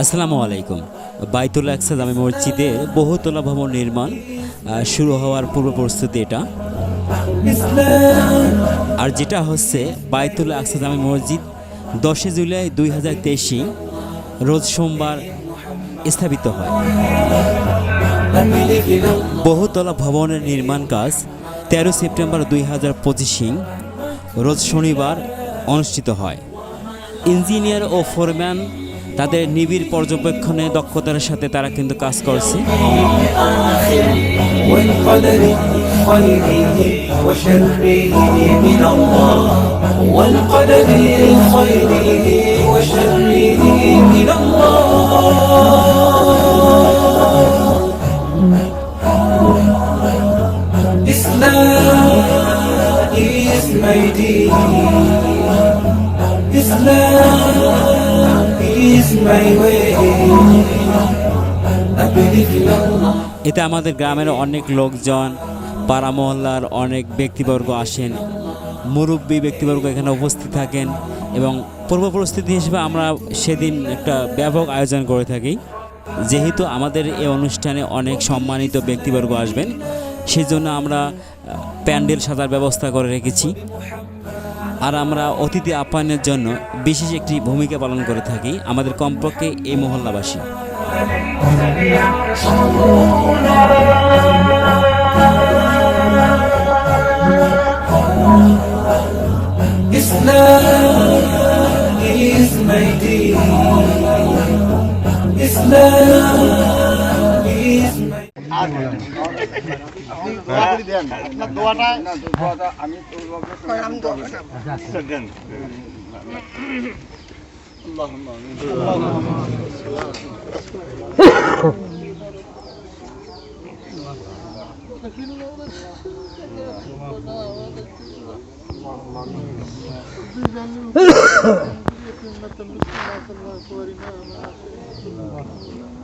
আসসালামু আলাইকুম। বাইতুল আকসা জামে মসজিদে বহুতলা ভবন নির্মাণ শুরু হওয়ার পূর্ব প্রস্তুতি এটা। আর যেটা হচ্ছে বাইতুল আকসা জামে মসজিদ, দশই জুলাই দুই হাজার তেইশে রোজ সোমবার স্থাপিত হয়। বহুতলা ভবনের নির্মাণ কাজ তেরো সেপ্টেম্বর দুই হাজার পঁচিশে রোজ শনিবার অনুষ্ঠিত হয়। ইঞ্জিনিয়ার ও ফোরম্যান তাদের নিবিড় পর্যবেক্ষণে দক্ষতার সাথে তারা কিন্তু কাজ করছে Islam is my. Islam এতে আমাদের গ্রামের অনেক লোকজন, পাড়া মহল্লার অনেক ব্যক্তিবর্গ আসেন। মুরব্বী ব্যক্তিবর্গ এখানে উপস্থিত থাকেন এবং পূর্ব হিসেবে আমরা সেদিন একটা ব্যাপক আয়োজন করে থাকি। যেহেতু আমাদের এই অনুষ্ঠানে অনেক সম্মানিত ব্যক্তিবর্গ আসবেন, সেজন্য আমরা প্যান্ডেল সাজার ব্যবস্থা করে রেখেছি। আর আমরা অতিথি আপ্যায়নের জন্য বিশেষ একটি ভূমিকা পালন করে থাকি আমাদের কমপক্ষে এই মহল্লাবাসী। Allah'ım.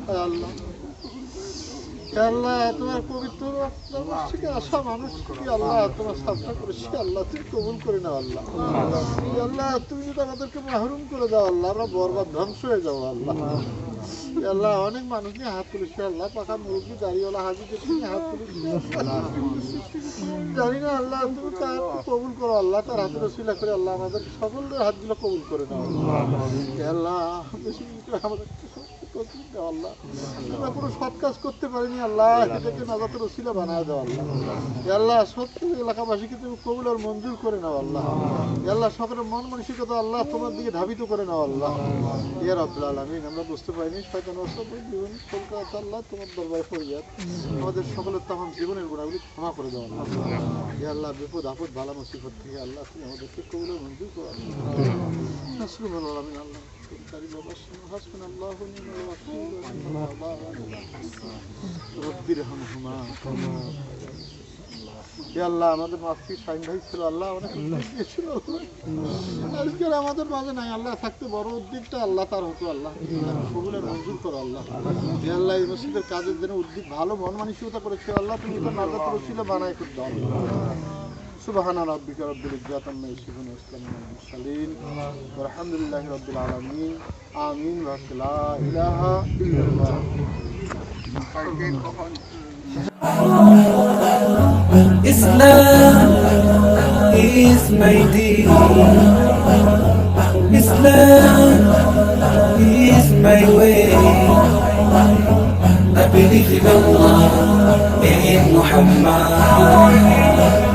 Allah আল্লাহ, তোমার পবিত্র থেকে আসা মানুষ কি আল্লাহ, তোমার সাধনা করেছি আল্লাহ তুমি কবুল করে নাও আল্লাহ। আল্লাহ, তুমি যদি আমাদেরকে মাহরুম করে দাও আল্লাহ, আমরা বরবাদ ধ্বংস হয়ে যাব আল্লাহ। আল্লাহ, অনেক মানুষ নিয়ে হাত তুলেছে আল্লাহ, পাকা মুরব্বী দাঁড়িয়েওয়ালা হাজি নিয়ে হাত তুলেছি। জানি না আল্লাহ, তুমি তার কবুল করো আল্লাহ, তার হাত রসিলা করে আল্লাহ আমাদের সকলের হাতগুলো কবুল করে নাও। আল্লাহ, বেশি আমাদের কোনো সৎ কাজ করতে পারিনি, আল্লাহ বানায় দাও, আল্লাহ। আল্লাহ সত্যি এলাকাবাসীকে তুমি কবুল আর মঞ্জুর করে আল্লাহ। আল্লাহ সকলের মন মানসিকতা আল্লাহ তোমার ধাবিত করে নাও, আল্লাহ। ইয়া রাব্বুল আলামিন বুঝতে পারিনি, শয়তান আল্লাহ তোমার দরবারে আমাদের সকলের তখন জীবনের গুণাগুলি ক্ষমা করে দাও, আল্লাহ। ইয়া আল্লাহ, বিপদ আপদ বালা মুসিবত থেকে আল্লাহ তুমি আমাদেরকে কবুল মঞ্জুর করো আল্লাহ। الكريم وبشر حسبنا الله ونعم الوكيل ونعم الله رب ارحمهما كما আল্লাহ আমাদের মাফি সাইন ভাই ছিল আল্লাহ অনেক উদ্যোগ ছিল আজকে আর আমাদের মাঝে নাই আল্লাহ থাকতে বড় উদ্যোগটা আল্লাহ তার হতো আল্লাহ কবুলের মঞ্জুর করো আল্লাহ এ আল্লাহ এই মসজিদের কাজের জন্য উদ্যোগ ভালো মন মানসিকতা করেছে আল্লাহ তুমি তো নাজাত রসিল বানাই করতে আল্লাহ سبحان ربك رب العزة عما يصفون وسلام على المرسلين والحمد لله رب العالمين آمين ولا إله إلا الله Islam is my deen. Islam is my way. I believe in Allah, in Muhammad.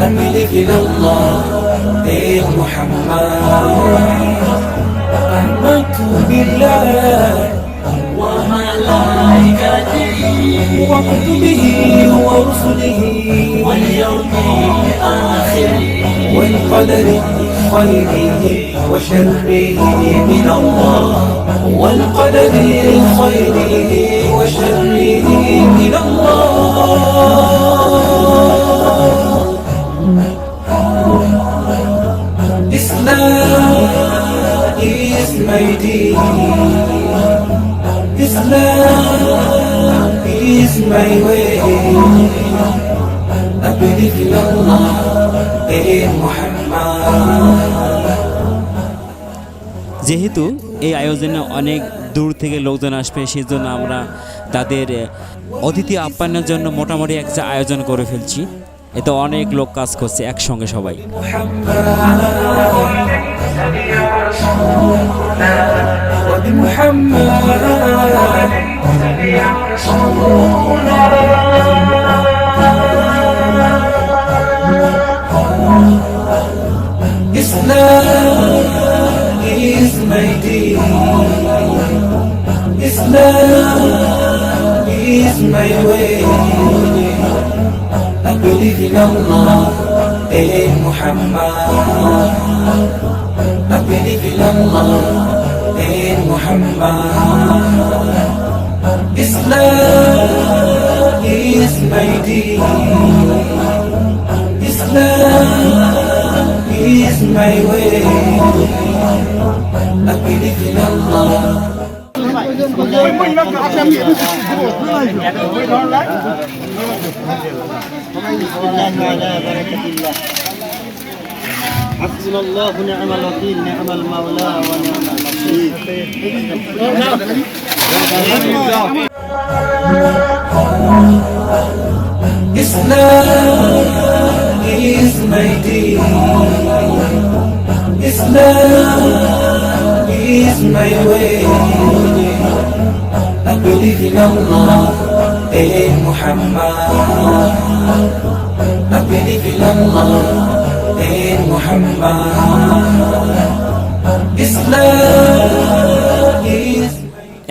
In Allah, in Muhammad. آمنت بالله وملائكته وكتبه ورسله واليوم الآخر والقدر خيره وشره من الله والقدر خيره وشره من الله my. Islam is my way. I believe in Allah, in Muhammad. যেহেতু এই আয়োজনে অনেক দূর থেকে লোকজন আসবে সেই জন্য আমরা তাদের অতিথি আপ্যায়নের জন্য মোটামুটি একটা আয়োজন করে ফেলছি এতে অনেক লোক কাজ করছে একসঙ্গে সবাই Islam is my deen. Islam is my way. I believe in Allah and Muhammad. حبيبي الله دين محمد إسلام is my deen Islam is my way I believe in Allah بسم الله حسبنا الله ونعم الوكيل نعم المولى ونعم النصير Islam is my deen. Islam is my way. I believe in Allah and Muhammad. I believe in Allah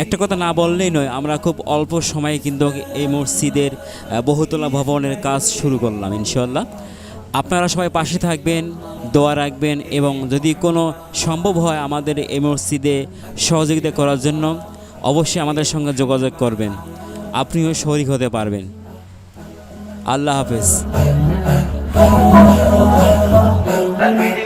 একটা কথা না বললেই নয়, আমরা খুব অল্প সময়ে কিন্তু এই মসজিদের বহুতলা ভবনের কাজ শুরু করলাম ইনশাল্লাহ আপনারা সবাই পাশে থাকবেন, দোয়া রাখবেন, এবং যদি কোনো সম্ভব হয় আমাদের এই মসজিদে সহযোগিতা করার জন্য, অবশ্যই আমাদের সঙ্গে যোগাযোগ করবেন। আপনিও শরিক হতে পারবেন। আল্লাহ হাফেজ। that.